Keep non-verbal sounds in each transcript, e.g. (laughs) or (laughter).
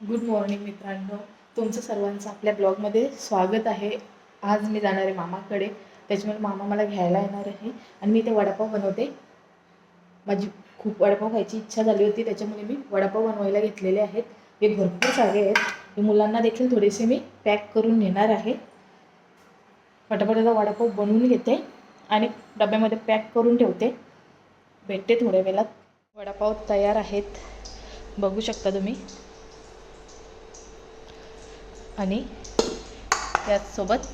Good morning मित्रांनो. तुमचं सर्वांचं आपल्या ब्लॉगमध्ये स्वागत आहे. आज मी जाणार आहे मामाकडे. त्याच्यामुळे मामा मला घ्यायला येणार आहे. आणि मी ते वडापाव बनवते. माझी खूप वडापाव खायची इच्छा झाली होती. त्याच्यामुळे मी वडापाव बनवायला घेतलेले आहेत. हे भरपूर सारे आहेत. हे मुलांना देखील थोडेसे मी पॅक करून नेणार आहे. पटापट आता वडापाव बनवून घेते आणि डब्यामध्ये पॅक करून ठेवते. भेटते थोड्या वेळात. वडापाव तयार आहेत. बघू शकता तुम्ही. आणि त्याचसोबत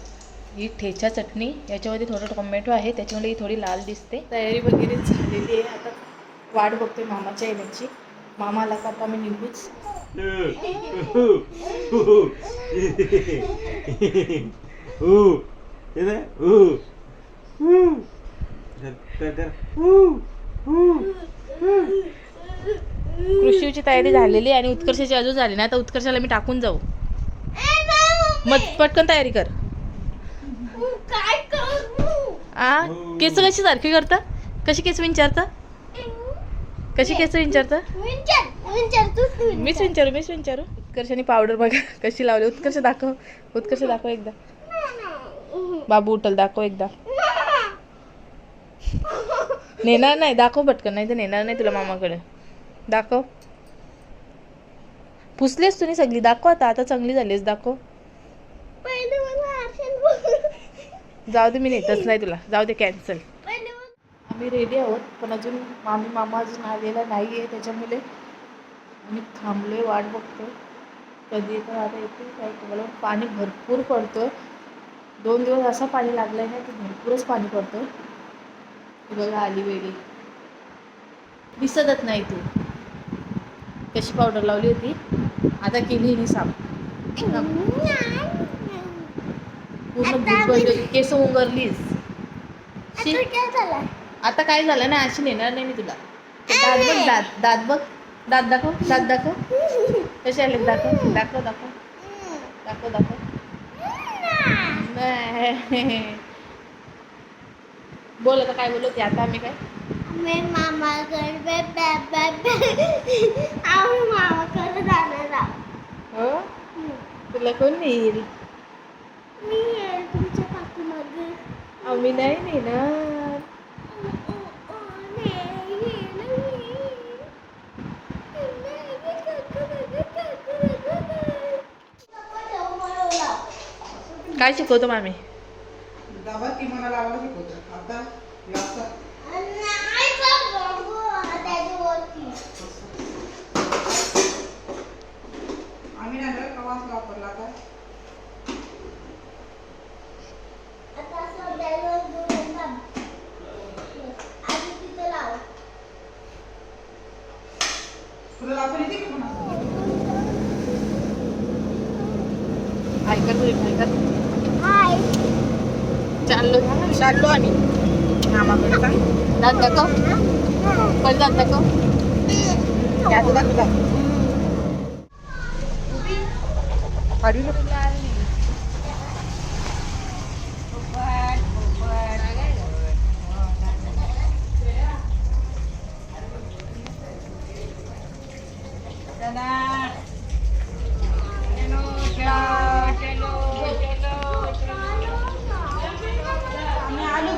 ही ठेचा चटणी याच्यामध्ये थोडं टोमॅटो आहे त्याच्यामुळे ही थोडी लाल दिसते. तयारी वगैरे झालेली आहे. आता वाट बघते मामाच्या येण्याची मामा आला का आता आम्ही निघूच. (laughs) कृषीची तयारी झालेली आहे आणि उत्कर्षाची अजून झाली नाही. आता उत्कर्षाला मी टाकून जाऊ. मग पटकन तयारी कर. काय करू? आ? केस कशी सारखी करता? कशी केस विचारता? कशी केस विचारता? विचार विचार तू मीच विचारू मीच विचारू. उत्कर्षाने पावडर बघा कशी लावली उत्कर्ष दाखव उत्कर्ष दाखव एकदा. बाबू उठल दाखव एकदा. नेणार नाही दाखव पटकन नाही तर नेणार नाही तुला मामाकडे. दाखव. पुसलीस तुम्ही सगळी दाखव आता आता चांगली झालीस दाखव. जाऊ दे मी नेतच नाही तुला. जाऊ दे कॅन्सल आम्ही रेडी आहोत पण अजून मामी मामा अजून आलेला नाही आहे त्याच्यामुळे. आम्ही थांबलोय वाट बघतोय. कधी येतं आता येते काय तुम्हाला पाणी भरपूर पडतोय. दोन दिवस असं पाणी लागलंय ना की भरपूरच पाणी पडतोय. ही बघा आली वेळी दिसतच नाही तू. कशी पावडर लावली होती? आता केली हिने साफ पूर्ण. केस उंगरलीस. आता काय झालं ना अशी नेणार नाही मी तुला. दात बघ दात दात बघ. दात दाखव दात दाखव. कसे आले? दाखव दाखव दाखव. दाखव दाखव. (laughs) बोल आता काय बोलत आता आम्ही काय? मी मामाकडे जाणार आहोत. हो? तुला कोण नेईल मी येईल तुमच्या पाठीमागे आम्ही नाही नेणार काय शिकवतो मामी? दाबा ती मला लावायला शिकवतो. आता हे असं आम्ही नाही ना कवाच वापरला आता तुला लावता येते का पण ऐका तुझी ऐका चाललो चाललो आम्ही मामाकडे सांग दात दाखव पण दात दाखव याचं दाखव दाखव. काढू नको. आम्ही आलो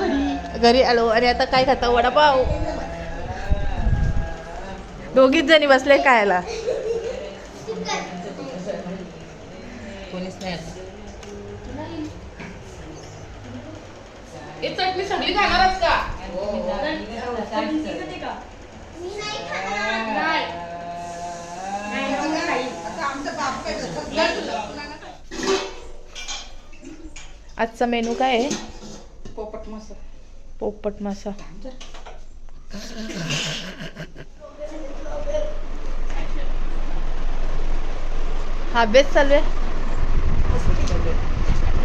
घरी आलो आणि आता काय खाता? वडापाव. दोघीच जणी बसले खायला. कोणीच नाही चटणी सगळी खाणारच का? आता आमचं बाप काय करतात? आजचा मेनू काय आहे? पोपट मासा. हा अभ्यास चालू आहे?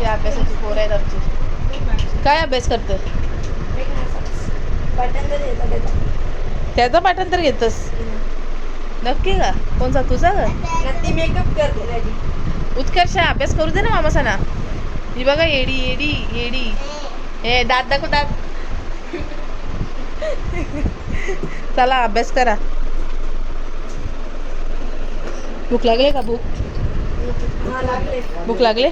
या अभ्यासाची पोर आहेत आमची. काय अभ्यास करतो त्याचं पाठांतर घेतस? नक्की का? कोणचा तुझा का? मेकअप करते उत्कर्ष अभ्यास करू दे ना मामासाना. ही बघा येडी येडी येडी हे दात दाखव दात. चला अभ्यास करा. भूक लागले का भूक? भूक लागले?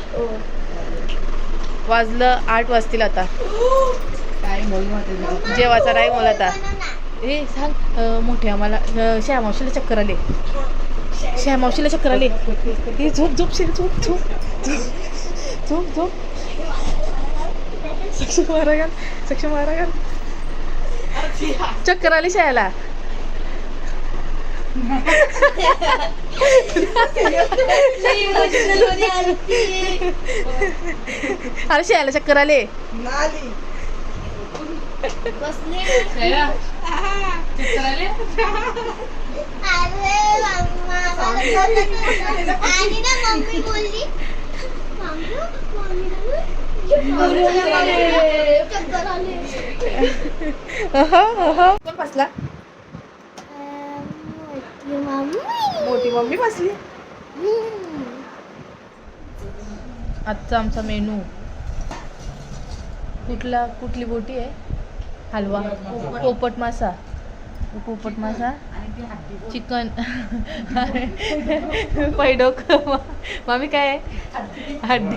वाजलं आठ वाजतील आता. जेवायचा टाईम होला आता. ए सांग मोठे आम्हाला अं, श्या मावशीला चक्कर आले. श्या मावशीला चक्कर आले. ए झोप झोप शे झोप झोप. झोप झोप झोप. सक्षम घाल सक्षम घाल चक्कर आली शाळेला. अरे शाळेला चक्कर आले. नाली. बसले. चक्कर आले? अरे मम्मा मला बोलत होतं. आणि ना मम्मी बोलली. मम्मी कोण बसला? मोठी मम्मी बसली. आजचा आमचा मेनू. कुठला कुठली बोटी आहे? हलवा. पोपट मासा. पोपट मासा. चिकन. (laughs) पैडोक. मामी काय आहे? हड्डी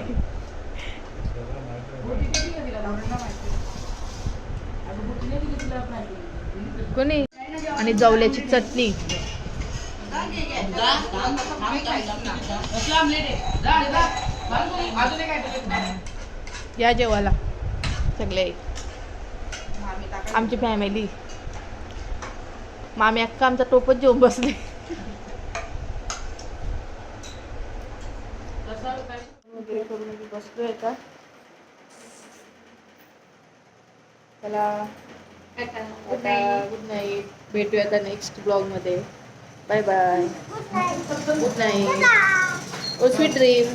कोणी आणि जवल्याची चटणी. या जेवायला. सगळे. आमची फॅमिली मामी अक्का आमचा टोपच जेवून बसले. वगैरे करून बसलोय आता गुड नाईट भेटूया आता नेक्स्ट ब्लॉगमध्ये बाय बाय. गुड नाईट ओ स्वीट ड्रीम